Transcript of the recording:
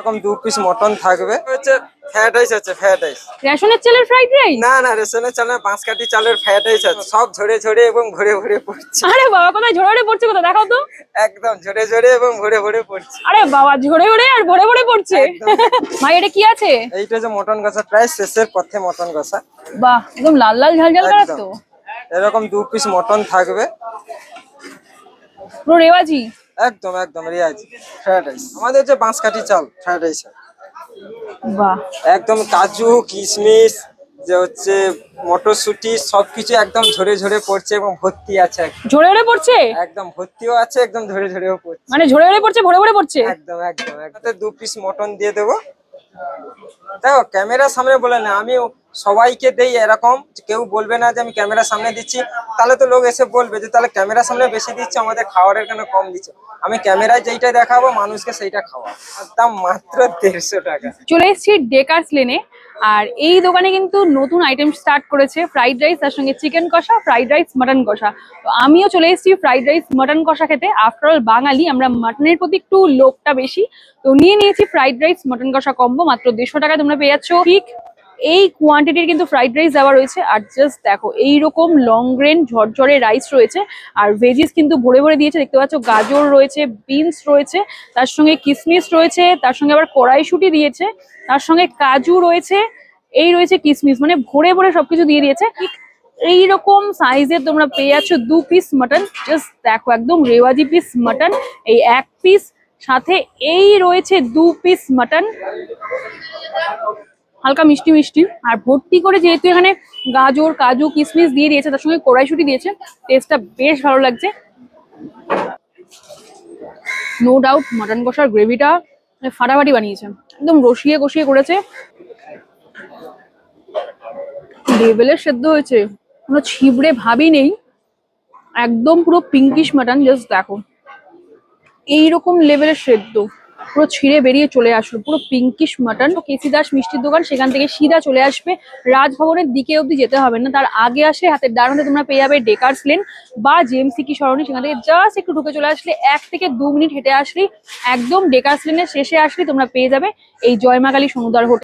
এরকম দু piece mutton থাকবে। হচ্ছে ফ্যাট রাইস আছে ফ্যাট রাইস রেশনের চালের ফ্রাইড রাইস না না রেশনের চাল না পাঁচ কাঠি চালের ফ্যাট রাইস আছে। সব ঝরে ঝরে এবং ভরে ভরে পড়ছে। আরে বাবা কোথায় ঝরে ঝরে পড়ছে কোথায়? দেখাও তো। একদম ঝরে ঝরে এবং ভরে ভরে পড়ছে। আরে বাবা ঝরে ঝরে আর ভরে ভরে পড়ছে। ভাই এটা কি আছে? এইটা যে মটন কষা প্রায় শেষের পথে মটন কষা। বাহ একদম লাল লাল ঝাল ঝাল করা তো। এরকম দু পিস মটন থাকবে। পুরো রেওয়াজি। একদম একদম রিয়াজ ফ্রাইড রাইস আমাদের যে বাঁশ কাঠি চাল ফ্রাইড রাইস বাহ। একদম কাজু কিশমিশ যে হচ্ছে মটরশুটি সবকিছু একদম ঝরে ঝরে পড়ছে এবং ভর্তি আছে। ঝরে ঝরে পড়ছে? একদম ভর্তিও আছে একদম ঝরে ঝরেও পড়ছে। মানে ঝরে ঝরে পড়ছে ভরে ভরে পড়ছে? একদম একদম একদম। দু পিস মটন দিয়ে দেবো। দেখো ক্যামেরার সামনে বলে না আমি সবাইকে দেই এরকম কেউ বলবে না যে আমি ক্যামেরার সামনে দিচ্ছি। তাহলে তো লোক এসে বলবে যে, তাহলে ক্যামেরার সামনে বেশি দিচ্ছে, আমাদের খাওয়ারের কেন কম দিচ্ছে? আমি ক্যামেরায় যেইটা দেখাবো, মানুষকে সেইটা খাওয়া দাম মাত্র দেড়শো টাকা। চলে এসেছি ডেকার্স লেনে আর এই দোকানে কিন্তু নতুন আইটেম স্টার্ট করেছে ফ্রাইড রাইস তার সঙ্গে চিকেন কষা ফ্রাইড রাইস মাটন কষা। তো আমিও চলে এসেছি ফ্রাইড রাইস মাটন কষা খেতে। আফটার অল বাঙালি, আমরা মাটনের প্রতি একটু লোকটা বেশি। তো নিয়ে নিয়েছি ফ্রাইড রাইস মাটন কষা কম্বো মাত্র দেড়শো টাকায় তোমরা পেয়ে যাচ্ছ। ঠিক এই কোয়ান্টিটির কিন্তু ফ্রাইড রাইস দেওয়া রয়েছে। আর জাস্ট দেখো, এইরকম লং গ্রেন ঝরঝরে রাইস রয়েছে। আর ভেজিস কিন্তু ভরে ভরে দিয়েছে, দেখতে পাচ্ছ? গাজর রয়েছে বিনস রয়েছে, তার সঙ্গে কিসমিস রয়েছে, তার সঙ্গে আবার কড়াইশুটি দিয়েছে, তার সঙ্গে কাজু রয়েছে, এই রয়েছে কিসমিস মানে ভরে ভরে সবকিছু দিয়ে দিয়েছে। এইরকম সাইজের তোমরা পেয়ে যাচ্ছ দু পিস মাটন জাস্ট দেখো, একদম রেওয়াজি পিস মাটন এই এক পিস সাথে এই রয়েছে দু পিস মাটন হালকা মিষ্টি মিষ্টি। আর ভর্তি করে যেহেতু এখানে গাজর, কাজু কিশমিশ দিয়ে দিয়েছে, তার সঙ্গে কড়াইশুটি দিয়েছে টেস্টটা বেশ ভালো লাগছে। নো ডাউট মাটন কষার গ্রেভিটা ফাটাফাটি বানিয়েছে। একদম রসিয়ে কষিয়ে করেছে। লেভেলের সেদ্ধ হয়েছে। কোনো ছিবড়ে ভাবই নেই। একদম পুরো পিঙ্কিশ মাটন জাস্ট দেখো। এইরকম লেভেলের সেদ্ধ। পুরো ছিঁড়ে বেরিয়ে চলে আসলো, পুরো পিঙ্কিশ মাটন কেসি দাস মিষ্টির দোকান, সেখান থেকে সিধা চলে আসবে। রাজভবনের দিকে অবধি যেতে হবে না, তার আগে আসে হাতের ডান হাতে তোমরা পেয়ে যাবে ডেকার্স লেন বা জেএমসি কি সরণি সেখান থেকে জাস্ট একটু ঢুকে চলে আসলে এক থেকে দু মিনিট হেঁটে আসলি একদম ডেকার্স লেনের শেষে আসলি তোমরা পেয়ে যাবে এই জয়মাকালী সমুদ্র হোটেল।